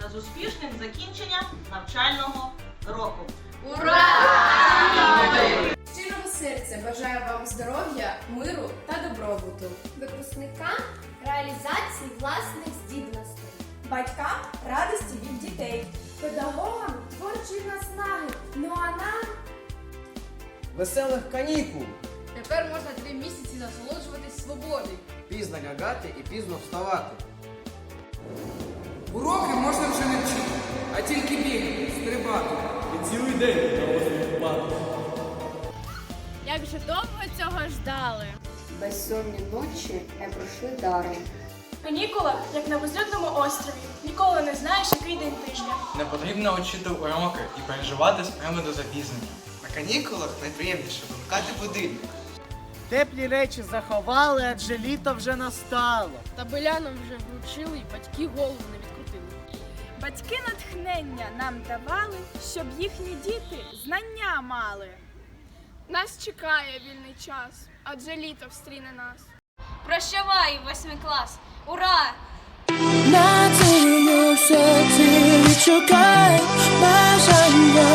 та з успішним закінченням навчального року. Ура! Щирого серця бажаю вам здоров'я, миру та добробуту. випускникам реалізації власних здібностей. Батькам радості від дітей. Педагогам творчої наснаги. Ну а нам Веселих канікул! Тепер можна три місяці насолоджуватись свободою. Пізно лягати і пізно вставати. Уроки можна вже не вчити, а тільки бігати, стрибати. І цілий день на озері падає. Як же довго цього ждали? Безсонні ночі не пройшли даром. Канікула, як на безлюдному острові. Ніколи не знаєш, який день тижня. Не потрібно вчити уроки і переживати з приводу запізнення. На канікулах найприємніше вимикати будильник. Теплі речі заховали, адже літо вже настало. Табеля нам вже вручили, і батьки голову не відкрутили. Батьки натхнення нам давали, щоб їхні діти знання мали. Нас чекає вільний час, адже літо встріне нас. Прощавай, восьмий клас! Ура! Надію серці відшукай, бажання